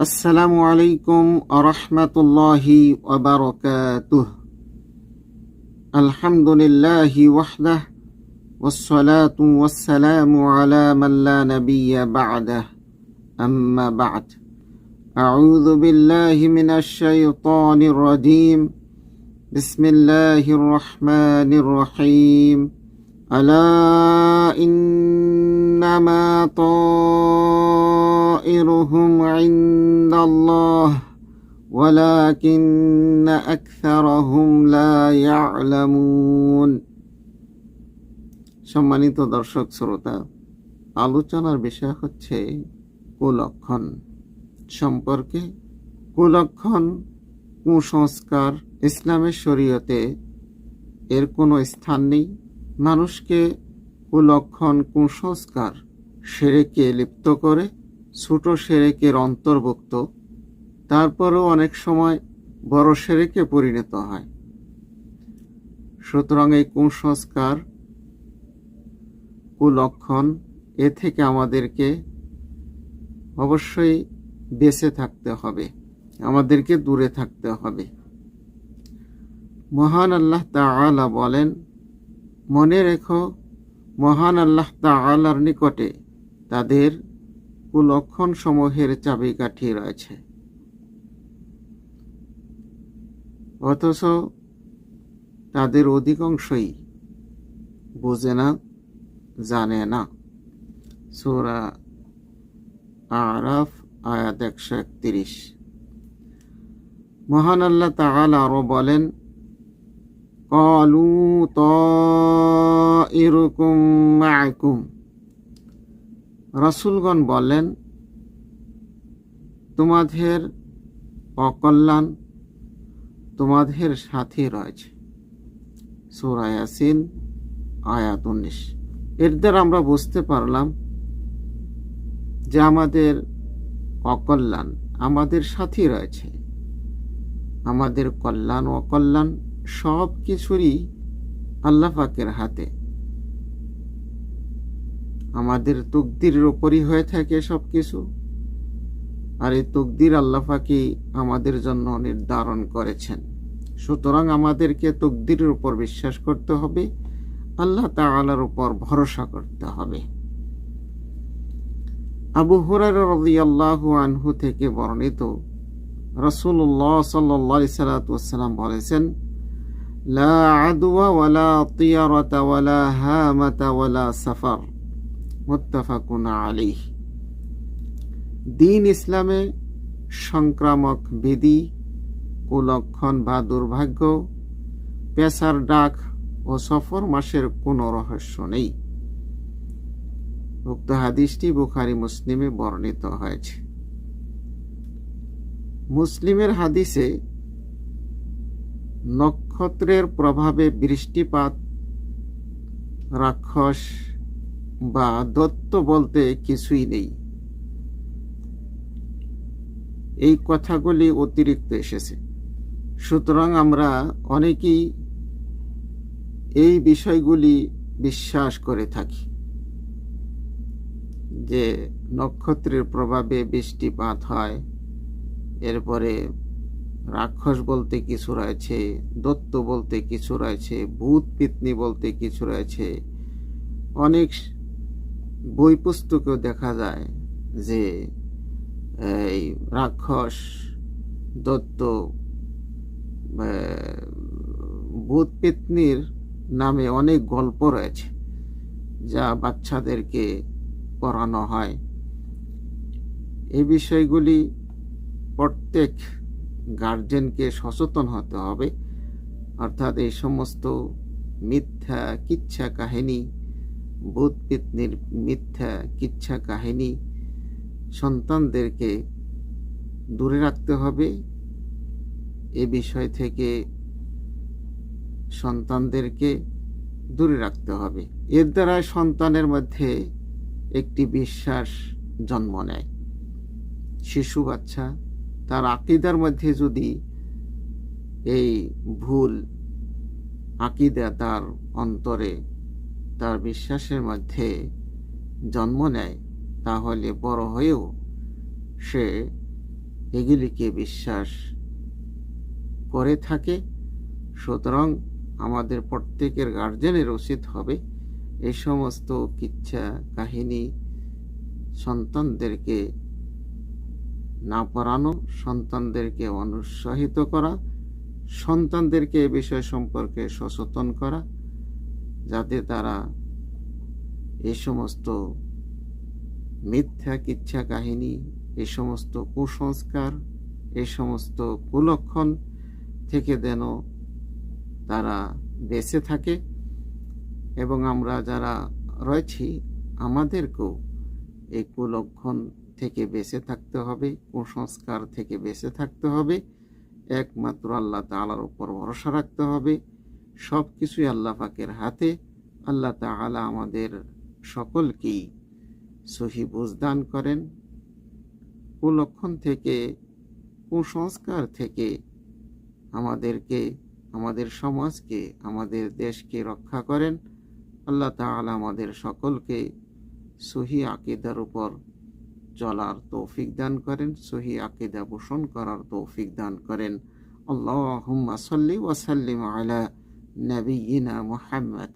السلام عليكم ورحمة الله وبركاته. الحمد لله وحده والصلاة والسلام على من لا نبي بعده. أما بعد أعوذ بالله من الشيطان الرجيم. بسم الله الرحمن الرحيم. ألا إنما طائرهم عند الله ولكن أكثرهم لا يعلمون সম্মানিত দর্শক শ্রোতা আলোচনার বিষয় হচ্ছে কুলক্ষণ সম্পর্কে কুলক্ষণ কুসংস্কার ইসলামের শরীয়তে এর কোনো স্থান নেই মানুষকে কুলক্ষণ কুসংস্কার সেরেকে লিপ্ত করে, ছোট সেরেকের অন্তর্ভুক্ত। তারপরেও অনেক সময় বড় সেরেকে পরিণত হয়। সুতরাং এই কুসংস্কার কুলক্ষণ এ থেকে আমাদেরকে অবশ্যই বেঁচে থাকতে হবে, আমাদেরকে দূরে থাকতে হবে। মহান আল্লাহ তাআলা বলেন, মনে রেখো মহান আল্লাহ তাআলার নিকটে তাদের কুলক্ষণ সমূহের চাবিকাঠি রয়েছে। অথচ তাদের অধিকাংশই বোঝে না, জানে না। সোরা আরাফ, আয়াত একশো একত্রিশ। মহান আল্লাহ তাআলা আরও বলেন কলু তরুকুম মাকুম রসুলগণ বলেন তোমাদের অকল্যাণ তোমাদের সাথে রয়েছে। সুরায়াসিন আয়াত উনিশ। এর দ্বারা আমরা বুঝতে পারলাম যে আমাদের অকল্যাণ আমাদের সাথে রয়েছে। আমাদের কল্যাণ অকল্যাণ সব কিছুরই আল্লাহ পাকের হাতে। আমাদের তকদিরের ওপরই হয়ে থাকে সব কিছু। আর এই তকদির আল্লাহ পাকি আমাদের জন্য নির্ধারণ করেছেন। সুতরাং আমাদেরকে তকদিরের উপর বিশ্বাস করতে হবে, আল্লাহ তাআলার উপর ভরসা করতে হবে। আবু হুরার রাদিয়াল্লাহু আনহু থেকে বর্ণিত রসুল্লাহ সাল্লাল্লাহু সাল্লাম বলেছেন লা আদওয়া ওয়ালা তিয়ারাতা ওয়ালা হামাতা ওয়ালা সাফার আলাইহ দিন ইসলামে সংক্রামক বিধি, কুলক্ষণ বা দুর্ভাগ্য, পেশার ডাক ও সফর মাসের কোনো রহস্য নেই। উক্ত হাদিসটি বুখারি মুসলিমে বর্ণিত হয়েছে। মুসলিমের হাদিসে নক্ষত্রের প্রভাবে বৃষ্টিপাত, রাক্ষস বা দত্ত বলতে কিছুই নেই। এই কথাগুলি অতিরিক্ত এসেছে। সুতরাং আমরা অনেকেই এই বিষয়গুলি বিশ্বাস করে থাকি যে নক্ষত্রের প্রভাবে বৃষ্টিপাত হয়, এরপরে রাক্ষস বলতে কিছু রয়েছে, দত্ত বলতে কিছু রয়েছে, ভূত পিতনি বলতে কিছু রয়েছে। অনেক বই পুস্তকেও দেখা যায় যে, এই রাক্ষস, দত্ত ভূত পিতনির নামে অনেক গল্প রয়েছে, যা বাচ্চাদেরকে পড়ানো হয়। এই বিষয়গুলি প্রত্যেক গার্জেনকে সচেতন হতে হবে। অর্থাৎ এই সমস্ত মিথ্যা কিচ্ছা কাহিনী, ভূত পিতনির মিথ্যা কিচ্ছা কাহিনী সন্তানদেরকে দূরে রাখতে হবে। এ বিষয় থেকে সন্তানদেরকে দূরে রাখতে হবে। এর দ্বারা সন্তানের মধ্যে একটি বিশ্বাস জন্ম নেয়। শিশু বাচ্চা তার আকিদার মধ্যে যদি এই ভুল আকিদা তার অন্তরে, তার বিশ্বাসের মধ্যে জন্ম নেয়, তাহলে বড় হয়েও সে এগুলিকে বিশ্বাস করে থাকে। সুতরাং আমাদের প্রত্যেকের গার্জেনের উচিত হবে এই সমস্ত কিচ্ছা কাহিনী সন্তানদেরকে না পড়ানো, সন্তানদেরকে অনুৎসাহিত করা, সন্তানদেরকে এ বিষয় সম্পর্কে সচেতন করা, যাতে তারা এই সমস্ত মিথ্যা কিচ্ছা কাহিনী এই সমস্ত কুসংস্কার এই সমস্ত কুলক্ষণ থেকে যেন তারা বেঁচে থাকে। এবং আমরা যারা রয়েছি, আমাদেরকেও এই কুলক্ষণ থেকে বেঁচে থাকতে হবে, কুসংস্কার থেকে বেঁচে থাকতে হবে। একমাত্র আল্লাহ তাআলার উপর ভরসা রাখতে হবে। সব কিছুই আল্লাহ পাকের হাতে। আল্লাহ তাআলা আমাদের সকলকেই সহি বুঝদান করেন। কুলক্ষণ থেকে, কুসংস্কার থেকে আমাদেরকে, আমাদের সমাজকে, আমাদের দেশকে রক্ষা করেন। আল্লাহ তাআলা আমাদের সকলকে সহি আকিদার উপর চলার তৌফিক দান করেন, সহি আকিদা পোষণ করার তৌফিক দান করেন। আল্লাহ সাল্লি ওয়াসাল্লিম আলা নবীনা মুহাম্মদ।